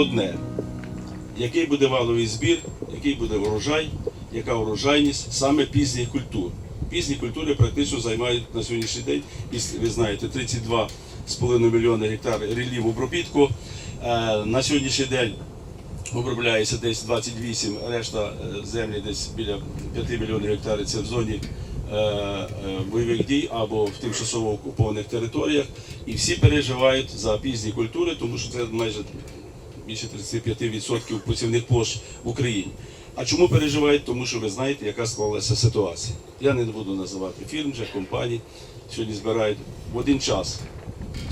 одне: який буде валовий збір, який буде урожай, яка урожайність саме пізніх культур. Пізні культури практично займають на сьогоднішній день, ви знаєте, 32,5 мільйони гектар рілів обробітку. Е, На сьогоднішній день обробляється десь 28, решта е, землі десь біля 5 мільйонів гектарів це в зоні е, бойових дій або в тимчасово окупованих територіях. І всі переживають за пізні культури, тому що це майже більше 35% посівних площ в Україні. А чому переживають? Тому що ви знаєте, яка склалася ситуація. Я не буду називати фірм, вже компаній. Сьогодні збирають в один час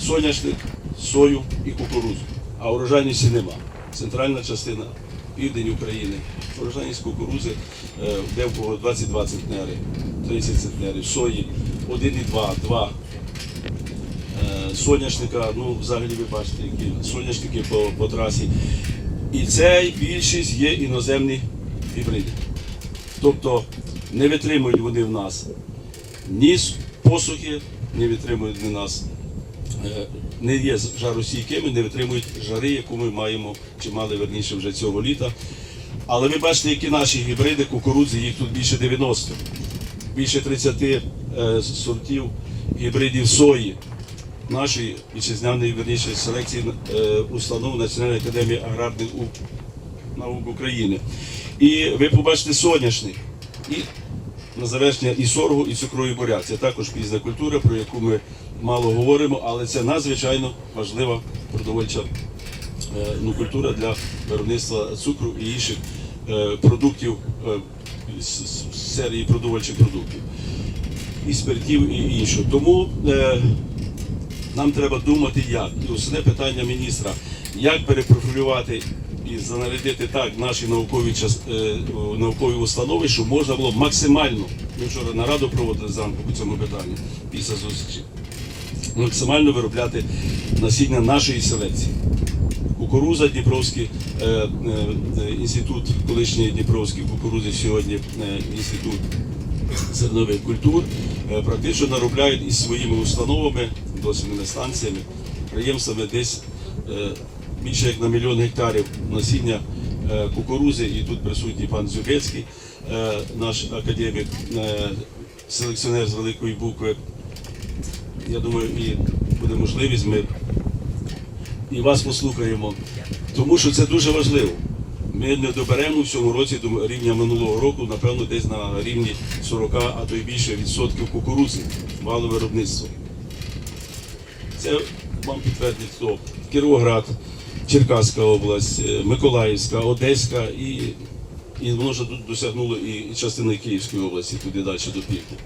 соняшник, сою і кукурудзу, а урожайності нема. Центральна частина, південь України, урожайність кукурудзи, е, де в кого 22 центнери, 30 центнерів, сої 1,2, 2 е, соняшника, ну взагалі ви бачите, які соняшники по, по трасі. І це більшість є іноземні гібриди. Тобто не витримують вони в нас ні посухи, не витримують в нас, е, не є жаростійкими, не витримують жари, яку ми маємо, чи мали верніше вже цього літа. Але ви бачите, які наші гібриди кукурудзи, їх тут більше 90, більше 30 е, сортів гібридів сої нашої вітчизняної верніше селекції е, установ Національної академії аграрних наук України. І ви побачите соняшник. І на завершення і соргу, і цукровий буряк. Це також пізна культура, про яку ми мало говоримо, але це надзвичайно важлива продовольча е, ну, культура для виробництва цукру і інших е, продуктів серії продовольчих продуктів. І спиртів, і іншого. Тому нам треба думати, як. І основне питання міністра, як перепрофілювати і занарядити так наші наукові, е, наукові установи, щоб можна було максимально, ми вчора нараду проводили зранку по цьому питанню після зустрічі, максимально виробляти насіння нашої селекції. Кукуруза Дніпровський е, е, е, інститут, колишній Дніпровський кукурузи, сьогодні е, інститут зернових культур, е, практично наробляють із своїми установами, дослідними станціями, підприємствами десь е, більше як на мільйон гектарів насіння е, кукурузи. І тут присутній пан Зюбецький, наш академік, селекціонер з великої букви. Я думаю, і буде можливість ми і вас послухаємо, тому що це дуже важливо. Ми не доберемо в цьому році до рівня минулого року, напевно, десь на рівні 40, а то й більше відсотків кукурудзи валове виробництво. Це вам підтвердить хто? Кіровоград, Черкаська область, е, Миколаївська, Одеська і, і воно вже тут досягнуло і частини Київської області, туди далі до півдня.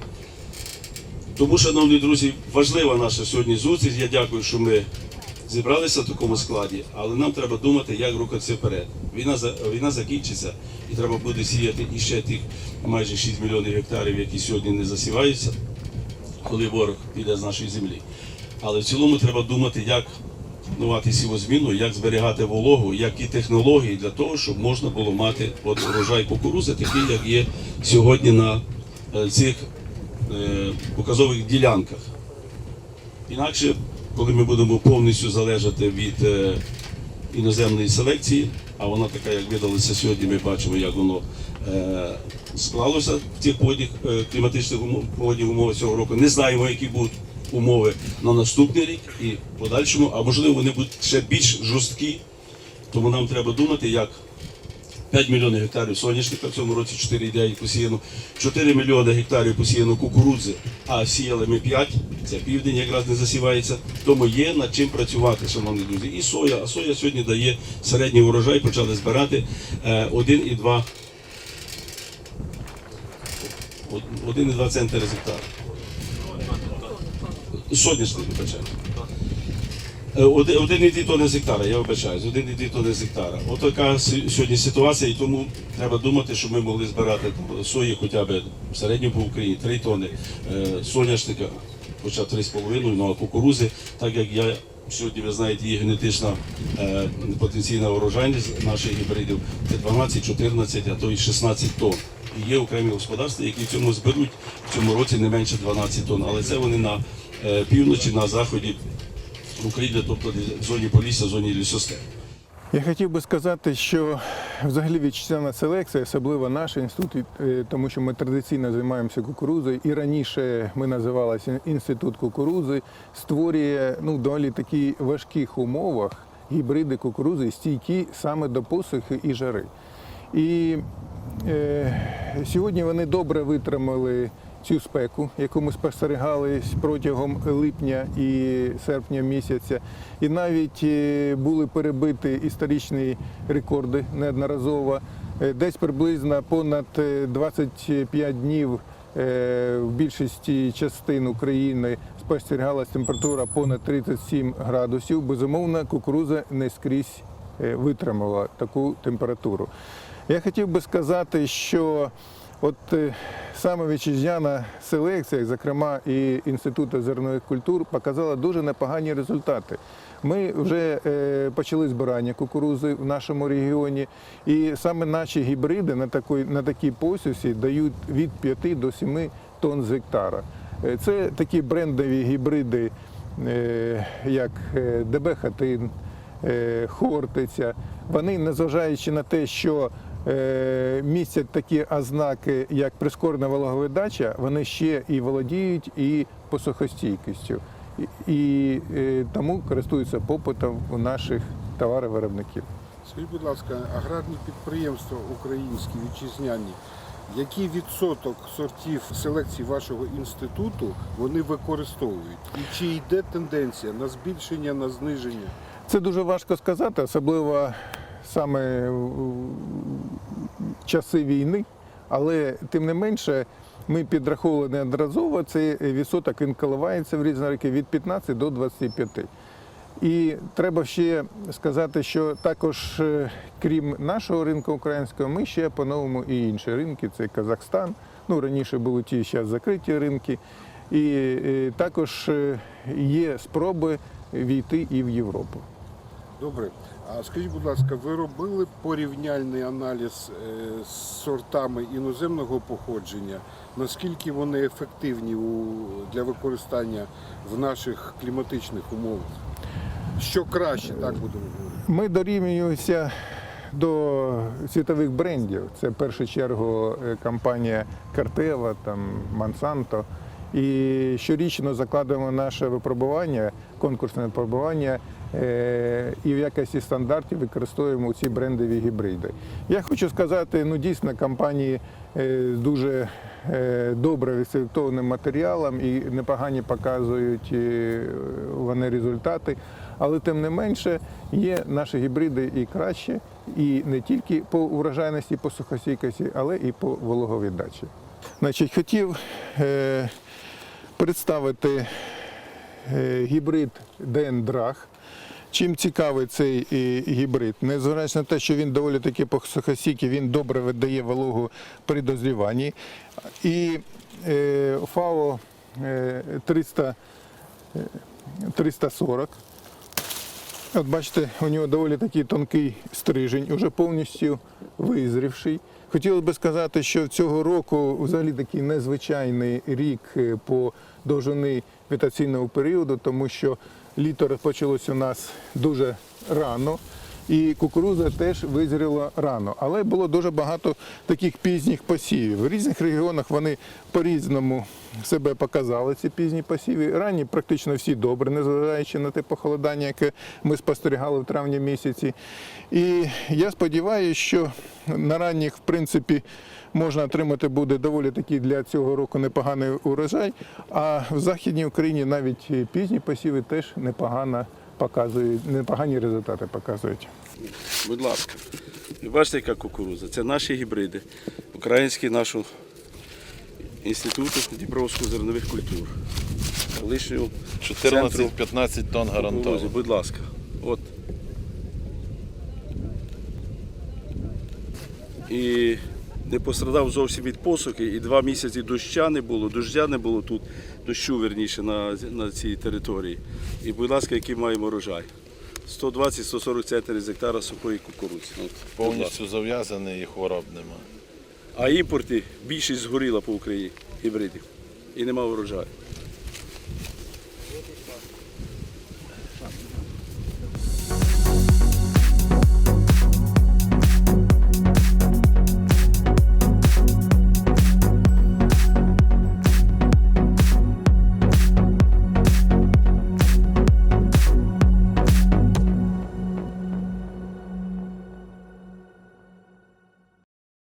Тому, шановні друзі, важлива наша сьогодні зустріч. Я дякую, що ми зібралися в такому складі, але нам треба думати, як рухатися вперед. Війна війна закінчиться, і треба буде сіяти іще тих майже 6 мільйонів гектарів, які сьогодні не засіваються, коли ворог піде з нашої землі. Але в цілому треба думати, як планувати сівозміну, як зберігати вологу, які технології для того, щоб можна було мати от урожай кукурузи, такий, як є сьогодні на е, цих е, показових ділянках. Інакше, коли ми будемо повністю залежати від е, іноземної селекції, а вона така, як видалася сьогодні, ми бачимо, як воно е, склалося в цих погодних, е, кліматичних умов, погодних умовах цього року. Не знаємо, які будуть умови на наступний рік і в подальшому, а можливо вони будуть ще більш жорсткі. Тому нам треба думати, як 5 мільйонів гектарів соняшника в цьому році 4,9 посіяно, 4 мільйони гектарів посіяно кукурудзи, а сіяли ми 5, це південь якраз не засівається. Тому є над чим працювати, шановні друзі. І соя, а соя сьогодні дає середній урожай, почали збирати е, 1,2 1,2 центри з гектара. Соняшник, вибачаю. Е, Один- 1,2 тонни з гектара, я вибачаюсь, 1,2 тонни з гектара. От така сьогодні ситуація, і тому треба думати, щоб ми могли збирати там, сої хоча б в середньому по Україні 3 тонни, е, соняшника, хоча б 3,5, ну а кукурузи, так як я сьогодні, ви знаєте, є генетична е, потенційна урожайність наших гібридів, це 12, 14, а то й 16 тонн. І є окремі господарства, які в цьому зберуть в цьому році не менше 12 тонн, але це вони на півночі, на заході України, тобто в зоні Полісся, в зоні лісостепу. Я хотів би сказати, що взагалі вітчизняна селекція, особливо наш інститут, е, тому що ми традиційно займаємося кукурудзою, і раніше ми називалися інститут кукурудзи, створює ну, доволі такі важких умовах гібриди кукурудзи, стійкі саме до посухи і жари. І сьогодні вони добре витримали цю спеку, яку ми спостерігали протягом липня і серпня місяця. І навіть е, були перебиті історичні рекорди неодноразово. Е, Десь приблизно понад е, 25 днів е, в більшості частин України спостерігалась температура понад 37 градусів. Безумовно, кукуруза не скрізь е, витримала таку температуру. Я хотів би сказати, що от е, саме вітчизняна селекція, зокрема і Інституту зернових культур, показала дуже непогані результати. Ми вже е, почали збирання кукурузи в нашому регіоні, і саме наші гібриди на такій, на такій посівці дають від 5 до 7 тонн з гектара. Е, Це такі брендові гібриди, як ДБ Хатин, Хортиця. Вони, незважаючи на те, що містять такі ознаки, як прискорена вологовидача, вони ще і володіють і посухостійкістю. І, і е, тому користуються попитом у наших товаровиробників. Скажіть, будь ласка, аграрні підприємства українські вітчизняні, який відсоток сортів селекції вашого інституту вони використовують? І чи йде тенденція на збільшення, на зниження? Це дуже важко сказати, особливо саме часи війни, але тим не менше ми підраховували неодноразово, цей відсоток він коливається в різні роки від 15 до 25. І треба ще сказати, що також, е, крім нашого ринку українського, ми ще по-новому і інші ринки, це Казахстан. Ну, раніше були ті зараз закриті ринки. І е, також е, є спроби війти і в Європу. Добре. А скажіть, будь ласка, ви робили порівняльний аналіз е, з сортами іноземного походження? Наскільки вони ефективні для використання в наших кліматичних умовах? Що краще, так будемо говорити? Ми дорівнюємося до світових брендів. Це в першу чергу е, компанія Картела, там Монсанто. І щорічно закладаємо наше випробування, конкурсне випробування, е, і в якості стандартів використовуємо ці брендові гібриди. Я хочу сказати, ну дійсно компанії е, з дуже е, добре відселектованим матеріалом і непогані показують вони результати. Але тим не менше є наші гібриди і краще, і не тільки по урожайності, по сухостійкості, але і по вологовіддачі. Значить, хотів е, представити е, гібрид ДН Драг. Чим цікавий цей е, гібрид? Незважаючи на те, що він доволі таки по він добре видає вологу при дозріванні. І е, ФАО е, 300, е, 340. От бачите, у нього доволі такий тонкий стрижень, уже повністю визрівший. Хотілося би сказати, що цього року взагалі такий незвичайний рік е, по довжини вітаційного періоду, тому що літо розпочалось у нас дуже рано. І кукурудза теж визріла рано, але було дуже багато таких пізніх посівів. В різних регіонах вони по-різному себе показали, ці пізні посіви. Ранні практично всі добре, незважаючи на те похолодання, яке ми спостерігали в травні місяці. І я сподіваюся, що на ранніх, в принципі, можна отримати буде доволі такий для цього року непоганий урожай. А в Західній Україні навіть пізні посіви теж непогано показують, непогані результати показують. Будь ласка. Ви бачите, яка кукуруза? Це наші гібриди, українські нашого інституту Дніпровського зернових культур. Лишнього 14-15 тонн гарантовано. будь ласка. От. І не пострадав зовсім від посухи, і два місяці доща не було, дождя не було тут, дощу верніше на, на цій території. І, будь ласка, який маємо урожай. 120-140 центнерів з гектара сухої кукурудзи. От. Повністю зав'язаний і хвороб нема. А імпорти більшість згоріла по Україні гібридів. І нема урожаю.